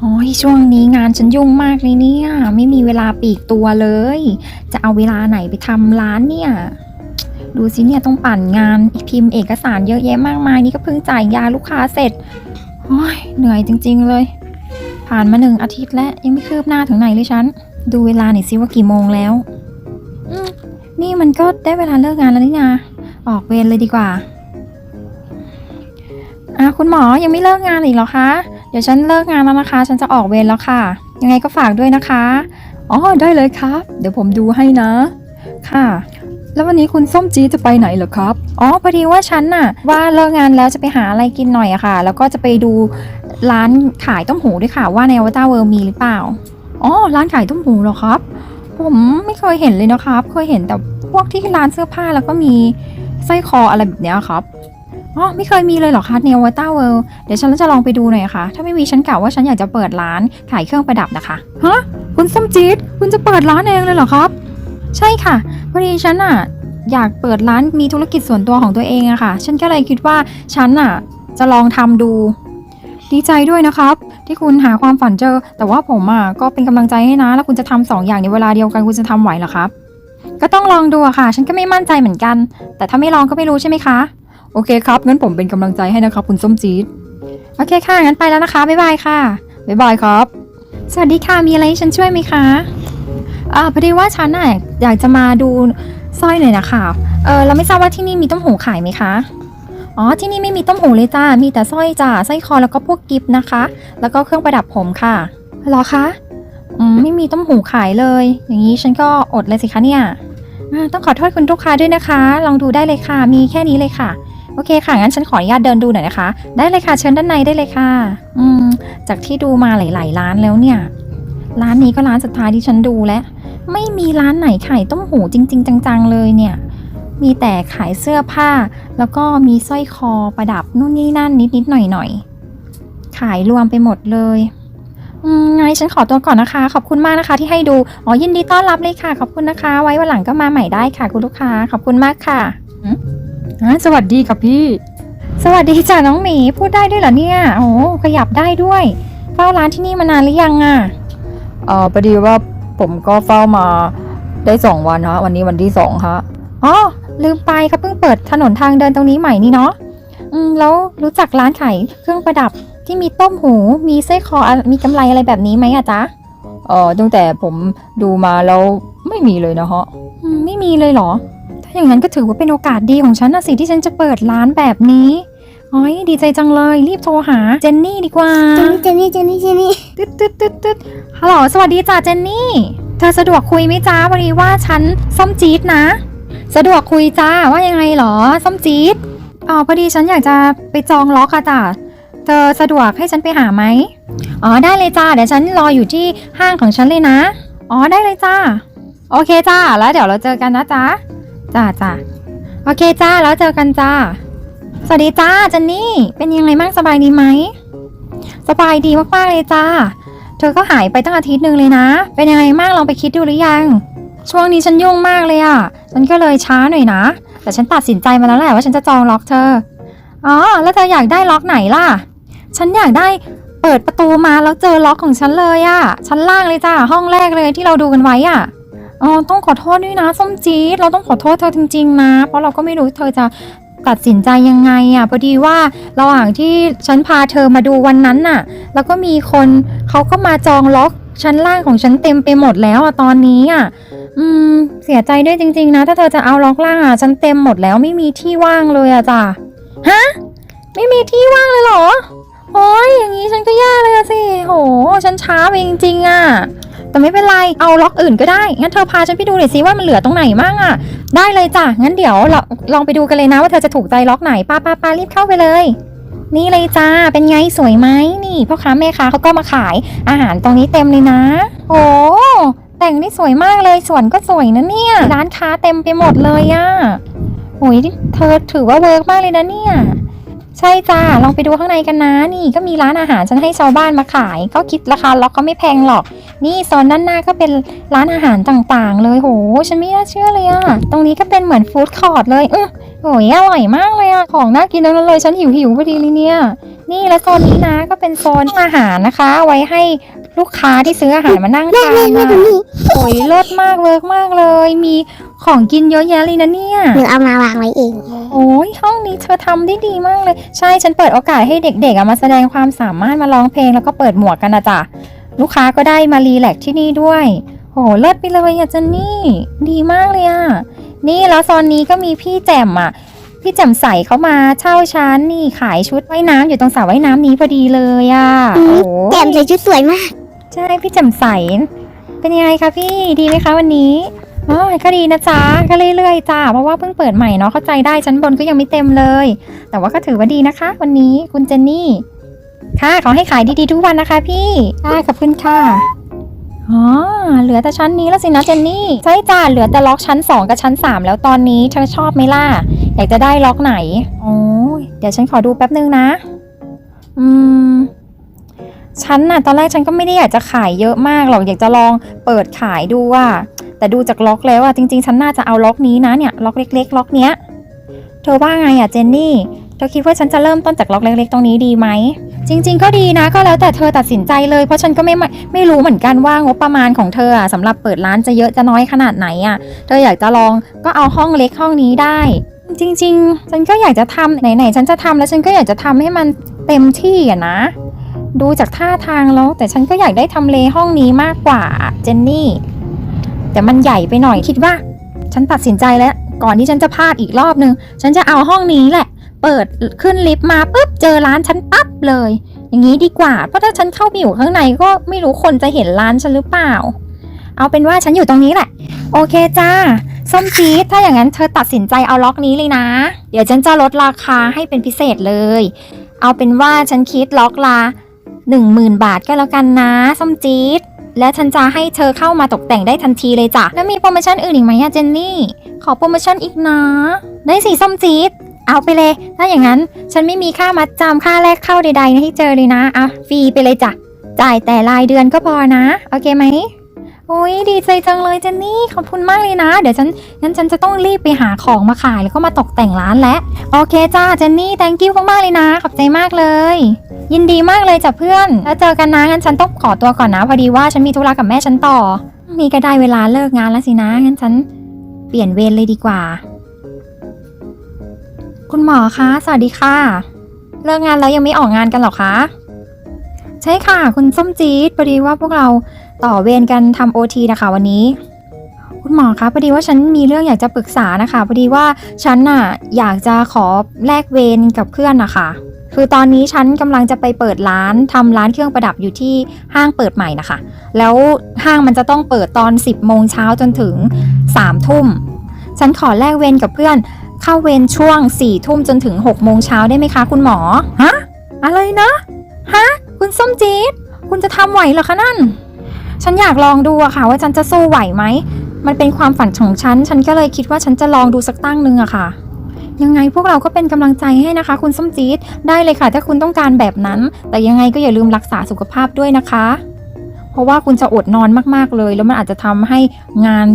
โอ้ยช่วงนี้งานฉันยุ่งมากเลยเนี่ย ไม่มีเวลาปีกตัวเลย จะเอาเวลาไหนไปทำร้านเนี่ย ดูสิเนี่ยต้องปั่นงานพิมพ์เอกสารเยอะแยะมากมายนี่ก็เพิ่งจ่ายยาลูกค้าเสร็จโอ้ยเหนื่อยจริง ๆเลย ผ่านมาหนึ่งอาทิตย์แล้วยังไม่คืบหน้าถึงไหนเลยฉัน ดูเวลาหน่อยสิว่ากี่โมงแล้วนี่มันก็ได้เวลาเลิกงานแล้วนี่นาออกเวรเลยดีกว่าอะคุณหมอยังไม่เลิกงานอีกเหรอคะ เดี๋ยวฉันเลิกงานแล้วนะคะ ฉันจะออกเวรแล้วค่ะ ยังไงก็ฝากด้วยนะคะ อ๋อ ได้เลยครับ เดี๋ยวผมดูให้นะ ค่ะ แล้ววันนี้คุณส้มจีจะไปไหนเหรอครับ อ๋อ พอดีว่าฉันน่ะ ว่าเลิกงานแล้วจะไปหาอะไรกินหน่อยอะค่ะ แล้วก็จะไปดูร้านขายต้มหูด้วยค่ะ ว่าในอวตารเวิร์มีหรือเปล่า อ๋อ ร้านขายต้มหูเหรอครับ ผมไม่เคยเห็นเลยนะครับ เคยเห็นแต่พวกที่ร้านเสื้อผ้าแล้วก็มีสร้อยคออะไรแบบนี้ครับ อ๋อไม่เคยมีเลยเหรอคะในอวตารเวิลด์เดี๋ยวฉันจะลองไปดูหน่อยค่ะ ถ้าไม่มีฉันกล่าวว่าฉันอยากจะเปิดร้านขายเครื่องประดับนะคะฮะคุณส้มจี๊ดคุณจะเปิดร้านเองเลยเหรอครับ ใช่ค่ะพอดีฉันอะอยากเปิดร้านมีธุรกิจส่วนตัวของตัวเองอะค่ะ ฉันก็เลยคิดว่าฉันอะจะลองทำดู ดีใจด้วยนะครับ ที่คุณหาความฝันเจอ แต่ว่าผมอะก็เป็นกำลังใจให้นะ แล้วคุณจะทำสองอย่างในเวลาเดียวกันคุณจะทำไหวเหรอครับ ก็ต้องลองดูอะค่ะ ฉันก็ไม่มั่นใจเหมือนกัน แต่ถ้าไม่ลองก็ไม่รู้ใช่ไหมคะ โอเคครับงั้นผมเป็นกำลังใจให้นะครับคุณส้มจี๊ดโอเคค่ะงั้นไปแล้วนะคะบ๊ายบายค่ะบ๊ายบายครับ สวัสดีค่ะมีอะไรให้ฉันช่วยไหมคะอ่าพอดีว่าฉันน่ะอยากจะมาดูสร้อยหน่อยนะคะเออเราไม่ทราบว่าที่นี่มีต้มหูขายไหมคะอ๋อที่นี่ไม่มีต้มหูเลยจ้ามีแต่สร้อยจ้าสร้อยคอแล้วก็พวกกิฟต์นะคะ แล้วก็เครื่องประดับผมค่ะหรอคะอืมไม่มีต้มหูขายเลย อย่างนี้ฉันก็อดเลยสิคะเนี่ยอ่าต้องขอโทษคุณลูกค้าด้วยนะคะ ลองดูได้เลยค่ะ มีแค่นี้เลยค่ะ โอเคค่ะ งั้นฉันขออนุญาตเดินดูหน่อยนะคะ ได้เลยค่ะ เชิญด้านในได้เลยค่ะ อืม จากที่ดูมาหลาย ๆ ร้านแล้วเนี่ย ร้านนี้ก็ร้านสุดท้ายที่ฉันดูแล้ว ไม่มีร้านไหนขายต้มหูจริง ๆ จัง ๆ เลยเนี่ย มีแต่ขายเสื้อผ้า แล้วก็มีสร้อยคอประดับนู่นนี่นั่นนิด ๆ หน่อย ๆ ขายรวมไปหมดเลยไงฉันขอตัวก่อนนะคะ ขอบคุณมากนะคะ ที่ให้ดู อ๋อยินดีต้อนรับเลยค่ะ ขอบคุณนะคะ ไว้วันหลังก็มาใหม่ได้ค่ะ คุณลูกค้า ขอบคุณมากค่ะ อืมอ่าสวัสดีค่ะพี่ สวัสดีจ้ะน้องหมีพูดได้ด้วยเหรอเนี่ย โอ้ขยับได้ด้วยเฝ้าร้านที่นี่มานานหรือยังอะเออพอดีว่าผมก็เฝ้ามาได้สองวันฮะวันนี้วันที่สองฮะอ๋อลืมไปเขาเพิ่งเปิดถนนทางเดินตรงนี้ใหม่นี่เนาะอืมแล้วรู้จักร้านขายเครื่องประดับที่มีต้มหู มีสร้อยคออะมีกำไรอะไรแบบนี้ไหมอะจ๊ะเออตั้งแต่ผมดูมาแล้วไม่มีเลยนะฮะอืมไม่มีเลยเหรอ ถ้าอย่างนั้นก็ถือว่าเป็นโอกาสดีของฉันนะสิที่ฉันจะเปิดร้านแบบนี้โอ้ยดีใจจังเลย รีบโทรหาเจนนี่ดีกว่าเจนนี่เจนนี่เจนนี่ตึ๊ดตึ๊ดตึ๊ดตึ๊ดฮัลโหลสวัสดีจ้าเจนนี่ เธอสะดวกคุยไหมจ้าพอดีว่าฉันส้มจี๊ดนะ สะดวกคุยจ้าว่ายังไงเหรอส้มจี๊ดอ๋อพอดีฉันอยากจะไปจองล็อกอะจ้าเธอสะดวกให้ฉันไปหาไหมอ๋อได้เลยจ้าเดี๋ยวฉันรออยู่ที่ห้างของฉันเลยนะอ๋อได้เลยจ้าโอเคจ้าแล้วเดี๋ยวเราเจอกันนะจ้า จ้าจ้าโอเคจ้าแล้วเจอกันจ้า สวัสดีจ้าเจนนี่เป็นยังไงบ้างสบายดีไหมสบายดีมากๆเลยจ้า เธอก็หายไปตั้งอาทิตย์หนึ่งเลยนะ เป็นยังไงบ้างลองไปคิดดูหรือยัง ช่วงนี้ฉันยุ่งมากเลยอะ่ะ ฉันก็เลยช้าหน่อยนะ แต่ฉันตัดสินใจมาแล้วแหละว่าฉันจะจองล็อกเธอ อ๋อ แล้วเธออยากได้ล็อกไหนล่ะ ฉันอยากได้เปิดประตูมาแล้วเจอล็อกของฉันเลยอะ่ะ ชั้นล่างเลยจ้าห้องแรกเลยที่เราดูกันไว้อะ่ะ อ๋อต้องขอโทษด้วยนะส้มจี๊ดเราต้องขอโทษเธอจริงๆนะ เพราะเราก็ไม่รู้เธอจะตัดสินใจยังไงอะ่ะพอดีว่าระหว่างที่ฉันพาเธอมาดูวันนั้นน่ะ แล้วก็มีคนเขาก็มาจองล็อกชั้นล่างของฉันเต็มไปหมดแล้วอะตอนนี้อะอืม เสียใจด้วยจริง ๆ นะ ถ้าเธอจะเอาล็อกล่างอะฉันเต็มหมดแล้วไม่มีที่ว่างเลยอะจ้ะฮะไม่มีที่ว่างเลยเหรอโอ้ยอย่างนี้ฉันก็แย่เลยอะสิโหฉันช้าไปจริงๆอะ แต่ไม่เป็นไร เอาล็อกอื่นก็ได้ งั้นเธอพาฉันไปดูหน่อยสิว่ามันเหลือตรงไหนมั่งอะได้เลยจ้ะ งั้นเดี๋ยวเราลองไปดูกันเลยนะว่าเธอจะถูกใจล็อกไหนป้าป้าป้ารีบเข้าไปเลย นี่เลยจ้า เป็นไงสวยไหมนี่พ่อค้าแม่ค้าเขาก็มาขายอาหารตรงนี้เต็มเลยนะ โอ้แต่งได้สวยมากเลยสวนก็สวยนะเนี่ย ร้านค้าเต็มไปหมดเลยอะโอ้ยเธอถือว่าเวิร์กมากเลยนะเนี่ย ใช่จ้าลองไปดูข้างในกันนะ นี่ก็มีร้านอาหารฉันให้ชาวบ้านมาขาย ก็คิดราคาล็อกก็ไม่แพงหรอก นี่โซนด้านหน้าก็เป็นร้านอาหารต่างๆ เลยโห ฉันไม่น่าเชื่อเลยอะตรงนี้ก็เป็นเหมือนฟู้ดคอร์ทเลยอือโอ้ยอร่อยมากเลยอะของน่ากินทั้งนั้นเลยฉันหิวหิวพอดีเลยเนี่ย นี่แล้วโซนนี้นะก็เป็นโซนอาหารนะคะ ไว้ให้ลูกค้าที่ซื้ออาหารมานั่งแม่ทาแม่นแม่นะดูนี่โอ้ยเลิศมากเวิร์กมากเลย มีของกินเยอะแยะเลยนะเนี่ยหนูเอามาวางไว้เองโอ้ยห้องนี้เธอทำได้ดีมากเลย ใช่ฉันเปิดโอกาสให้เด็กๆอะมาแสดงความสามารถมาร้องเพลงแล้วก็เปิดหมวกกันนะจ๊ะลูกค้าก็ได้มารีแลกซ์ที่นี่ด้วยโอ้เลิศไปเลยอะเจันนี่ ดีมากเลยอะ นี่แล้วโซนนี้ก็มีพี่แจ่มอะพี่แจ่มใสเขามาเช่าชั้นนี่ขายชุดว่ายน้ำอยู่ตรงสระว่ายน้ำนี้พอดีเลยอะอืโอ้มแจ่มใส่ชุดสวยมาก ใช่พี่แจ่มใส เป็นยังไงคะพี่ดีไหมคะวันนี้อ๋อก็ดีนะจ๊ะก็เรื่อยๆจ้าเพราะว่าเพิ่งเปิดใหม่เนาะเข้าใจได้ชั้นบนก็ยังไม่เต็มเลย แต่ว่าก็ถือว่าดีนะคะ วันนี้คุณเจนนี่ ค่ะขอให้ขายดีๆทุกวันนะคะ พี่ค่ะขอบคุณค่ะอ๋อ เหลือแต่ชั้นนี้แล้วสินะเจนนี่ ใช่จ้าเหลือแต่ล็อกชั้น 2 กับชั้น 3 แล้วตอนนี้เธอชอบไหมล่ะ อยากจะได้ล็อกไหนโอ้ยเดี๋ยวฉันขอดูแป๊บนึงนะ อืมฉันน่ะตอนแรกฉันก็ไม่ได้อยากจะขายเยอะมากหรอกอยากจะลองเปิดขายดูว่า แต่ดูจากล็อกแล้วอะจริงๆ ฉันน่าจะเอาล็อกนี้นะเนี่ยล็อกเล็ก ๆ ล็อกเนี้ย เธอว่าไงอะเจนนี่เธอคิดว่าฉันจะเริ่มต้นจากล็อกเล็ก ๆ ตรงนี้ดีไหม จริง ๆ ก็ดีนะก็แล้วแต่เธอตัดสินใจเลย เพราะฉันก็ไม่ไม่ไม่รู้เหมือนกันว่างบประมาณของเธออะสำหรับเปิดร้านจะเยอะจะน้อยขนาดไหนอะ เธออยากจะลองก็เอาห้องเล็กห้องนี้ได้ จริง ๆ ฉันก็อยากจะทำไหนๆฉันจะทำแล้วฉันก็อยากจะทำให้มันเต็มที่อะนะ ดูจากท่าทางแล้ว แต่ฉันก็อยากได้ทำเลห้องนี้มากกว่าเจนนี่ แต่มันใหญ่ไปหน่อยคิดว่า ฉันตัดสินใจแล้ว ก่อนที่ฉันจะพลาดอีกรอบนึง ฉันจะเอาห้องนี้แหละ เปิดขึ้นลิฟต์มาปุ๊บเจอร้านฉันปั๊บเลย อย่างนี้ดีกว่า เพราะถ้าฉันเข้าไปอยู่ข้างในก็ไม่รู้คนจะเห็นร้านฉันหรือเปล่า เอาเป็นว่าฉันอยู่ตรงนี้แหละ โอเคจ้าส้มจี๊ดถ้าอย่างนั้นเธอตัดสินใจเอาล็อกนี้เลยนะ เดี๋ยวฉันจะลดราคาให้เป็นพิเศษเลย เอาเป็นว่าฉันคิดล็อกละหนึ่งหมื่นบาทก็แล้วกันนะส้มจี๊ดและฉันจะให้เธอเข้ามาตกแต่งได้ทันทีเลยจ้ะ แล้วมีโปรโมชั่นอื่นอีกไหมอะเจนนี่ ขอโปรโมชั่นอีกนะ ได้สีส้มจี๊ด เอาไปเลย ถ้าอย่างนั้นฉันไม่มีค่ามัดจำค่าแรกเข้าใดๆนะที่เจอเลยนะอะฟรีไปเลยจ้ะ จ่ายแต่รายเดือนก็พอนะ โอเคไหมโอ้ยดีใจจังเลยเจนนี่ขอบคุณมากเลยนะ เดี๋ยวฉันงั้นฉันจะต้องรีบไปหาของมาขายแล้วก็มาตกแต่งร้านแล้วโอเคจ้าเจนนี่ thank you มากๆเลยนะ ขอบใจมากเลย ยินดีมากเลยจ้ะเพื่อน แล้วเจอกันนะงั้นฉันต้องขอตัวก่อนนะ พอดีว่าฉันมีธุระกับแม่ฉันต่อ นี่ก็ได้เวลาเลิกงานแล้วสินะงั้นฉันเปลี่ยนเวรเลยดีกว่า คุณหมอคะ สวัสดีค่ะ เลิกงานแล้วยังไม่ออกงานกันหรอคะ ใช่ค่ะ คุณส้มจี๊ดพอดีว่าพวกเราต่อเวรกันทำโอทีนะคะวันนี้ คุณหมอคะพอดีว่าฉันมีเรื่องอยากจะปรึกษานะคะพอดีว่าฉันน่ะอยากจะขอแลกเวรกับเพื่อนนะคะคือตอนนี้ฉันกำลังจะไปเปิดร้านทำร้านเครื่องประดับอยู่ที่ห้างเปิดใหม่นะคะ แล้วห้างมันจะต้องเปิดตอน 10โมงเช้าจนถึง3ทุ่ม ฉันขอแลกเวรกับเพื่อน เข้าเวรช่วง4ทุ่มจนถึง6โมงเช้าได้ไหมคะคุณหมอ ฮะ อะไรนะ ฮะ คุณส้มจี๊ด คุณจะทำไหวเหรอคะนั่น ฉันอยากลองดูอะค่ะ ว่าฉันจะสู้ไหวไหม มันเป็นความฝันของฉัน ฉันก็เลยคิดว่าฉันจะลองดูสักตั้งหนึ่งอะค่ะ ยังไงพวกเราก็เป็นกำลังใจให้นะคะ คุณส้มจี๊ด ได้เลยค่ะ ถ้าคุณต้องการแบบนั้น แต่ยังไงก็อย่าลืมรักษาสุขภาพด้วยนะคะ เพราะว่าคุณจะอดนอนมากๆเลย แล้วมันอาจจะทำให้งาน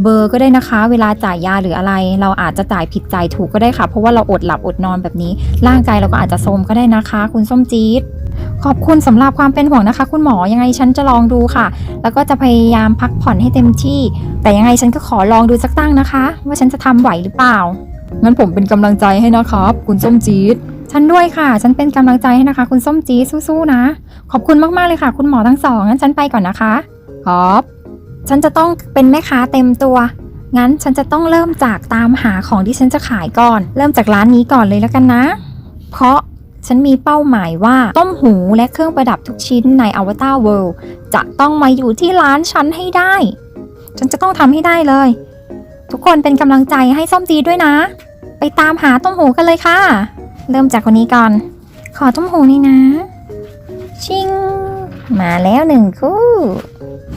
เบอร์ก็ได้นะคะ เวลาจ่ายยาหรืออะไร เราอาจจะจ่ายผิดจ่ายถูกก็ได้ค่ะ เพราะว่าเราอดหลับอดนอนแบบนี้ ร่างกายเราก็อาจจะโทมก็ได้นะคะ คุณส้มจี๊ดขอบคุณสำหรับความเป็นห่วงนะคะ คุณหมอยังไงฉันจะลองดูค่ะ แล้วก็จะพยายามพักผ่อนให้เต็มที่ แต่ยังไงฉันก็ขอลองดูสักตั้งนะคะ ว่าฉันจะทำไหวหรือเปล่างั้นผมเป็นกำลังใจให้นะครับ คุณส้มจี๊ดฉันด้วยค่ะ ฉันเป็นกำลังใจให้นะคะ คุณส้มจี๊ดสู้ๆนะ ขอบคุณมากๆเลยค่ะ คุณหมอทั้งสองงั้นฉันไปก่อนนะคะครับ ฉันจะต้องเป็นแม่ค้าเต็มตัว งั้นฉันจะต้องเริ่มจากตามหาของที่ฉันจะขายก่อน เริ่มจากร้านนี้ก่อนเลยแล้วกันนะ เพราะฉันมีเป้าหมายว่าต้มหูและเครื่องประดับทุกชิ้นใน Avatar World จะต้องมาอยู่ที่ร้านฉันให้ได้ ฉันจะต้องทำให้ได้เลย ทุกคนเป็นกำลังใจให้ส้มจีดด้วยนะ ไปตามหาต้มหูกันเลยค่ะ เริ่มจากคนนี้ก่อน ขอต้มหูนี่นะ ชิง มาแล้วหนึ่งคู่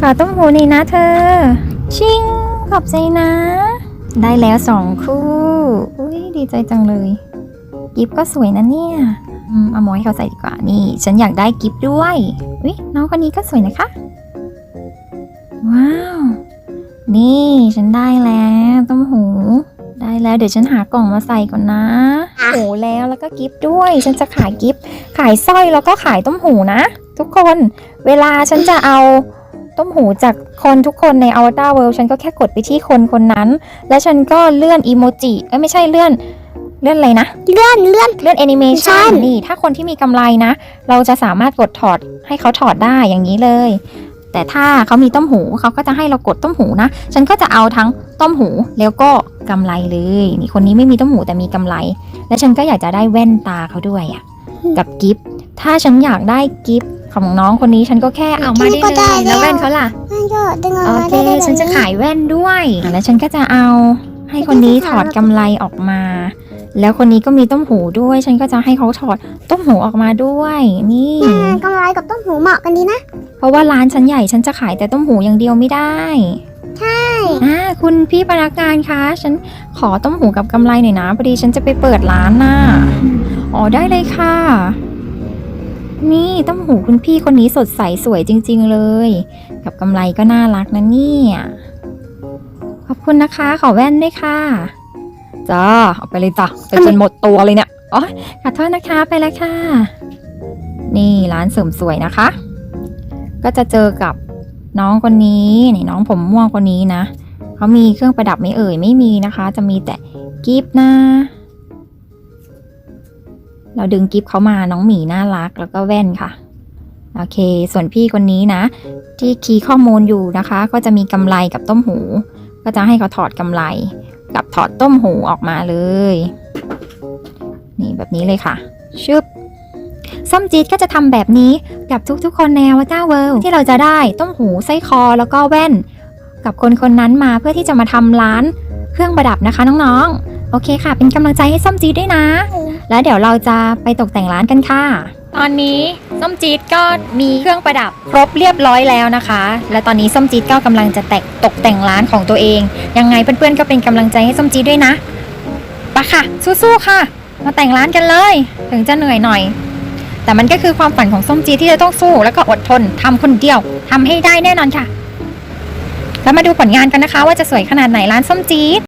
ขอต้มหูนี่นะเธอ ชิงขอบใจนะ ได้แล้วสองคู่อุ้ยดีใจจังเลยกิฟก็สวยนะเนี่ยเอาหมอให้เขาใส่ดีกว่านี่ ฉันอยากได้กิฟด้วยอุ้ยน้องคนนี้ก็สวยนะคะ ว้าว นี่ฉันได้แล้วต้มหู ได้แล้วเดี๋ยวฉันหากล่องมาใส่ก่อนนะอะโหแล้วแล้วก็กิฟต์ด้วย ฉันจะขายกิฟต์ขายสร้อยแล้วก็ขายต้มหูนะ ทุกคน เวลาฉันจะเอา ต้มหูจากคนทุกคนในอวตารเวิลด์ฉันก็แค่กดไปที่คนคนนั้น แล้วฉันก็เลื่อนอีโมจิเอ้ยไม่ใช่เลื่อน เลื่อนอะไรนะ เลื่อนเลื่อนเลื่อนแอนิเมชัใช่นนี่ ถ้าคนที่มีกำไรนะ เราจะสามารถกดถอดให้เขาถอดได้อย่างนี้เลย แต่ถ้าเขามีต้มหูเขาก็จะให้เรากดต้มหูนะ ฉันก็จะเอาทั้งต้มหูแล้วก็กำไรเลย นี่คนนี้ไม่มีต้มหูแต่มีกำไร และฉันก็อยากจะได้แว่นตาเขาด้วยอะ่ะกับกิฟต์ถ้าฉันอยากได้กิฟต์ ของน้องคนนี้ฉันก็แค่เอามาได้เลยแล้วแว่นเขาล่ะมันก็ดึงออกโอมาเคได้เลยฉันจะขายแว่นด้วยแล้วฉันก็จะเอาให้คนนี้ถอดกำไรออกมา แล้วคนนี้ก็มีต้มหูด้วย ฉันก็จะให้เขาถอดต้มหูออกมาด้วยนี่ อ่ากำไรกับต้มหูเหมาะกันดีนะ เพราะว่าร้านฉันใหญ่ฉันจะขายแต่ต้มหูอย่างเดียวไม่ได้ ใช่ อ่าคุณพี่พนักงานคะ ฉันขอต้มหูกับกำไรหน่อยนะพอดีฉันจะไปเปิดร้านน่ะ อ๋อได้เลยค่ะ นี่ต้มหูคุณพี่คนนี้สดใสสวยจริง ๆ เลย กับกำไรก็น่ารักนะเนี่ยขอบคุณนะคะ ขอแว่นด้วยค่ะจ้าเอาไปเลยจ้ะไปจนหมดตัวเลยเนี่ยอ๋อขอโทษนะคะไปแล้วค่ะ นี่ร้านเสริมสวยนะคะ ก็จะเจอกับน้องคนนี้นี่น้องผมม่วงคนนี้นะเขามีเครื่องประดับไม่เอ่ยไม่มีนะคะ จะมีแต่กิฟต์นะ เราดึงกิฟต์เขามาน้องหมีน่ารักแล้วก็แว่นค่ะ โอเค ส่วนพี่คนนี้นะ ที่คีย์ข้อมูลอยู่นะคะ ก็จะมีกำไรกับต้มหู ก็จะให้เขาถอดกำไร กับถอดต้มหูออกมาเลย นี่แบบนี้เลยค่ะ ชึบส้มจีดก็จะทำแบบนี้กับทุกๆ คนในอวตารเวิลด์ที่เราจะได้ต้มหูไส้คอแล้วก็แว่น กับคนคนนั้นมาเพื่อที่จะมาทำร้าน เครื่องประดับนะคะน้องๆ โอเคค่ะ เป็นกำลังใจให้ส้มจี๊ดด้วยนะ แล้วเดี๋ยวเราจะไปตกแต่งร้านกันค่ะ ตอนนี้ส้มจี๊ดก็มีเครื่องประดับครบเรียบร้อยแล้วนะคะ และตอนนี้ส้มจี๊ดก็กำลังจะแตกตกแต่งร้านของตัวเอง ยังไงเพื่อนๆก็เป็นกำลังใจให้ส้มจี๊ดด้วยนะไปะค่ะ สู้ๆค่ะ มาแต่งร้านกันเลย ถึงจะเหนื่อยหน่อย แต่มันก็คือความฝันของส้มจี๊ดที่จะต้องสู้แล้วก็อดทนทำคนเดียวทำให้ได้แน่นอนค่ะแล้วมาดูผลงานกันนะคะว่าจะสวยขนาดไหนร้านส้มจี๊ด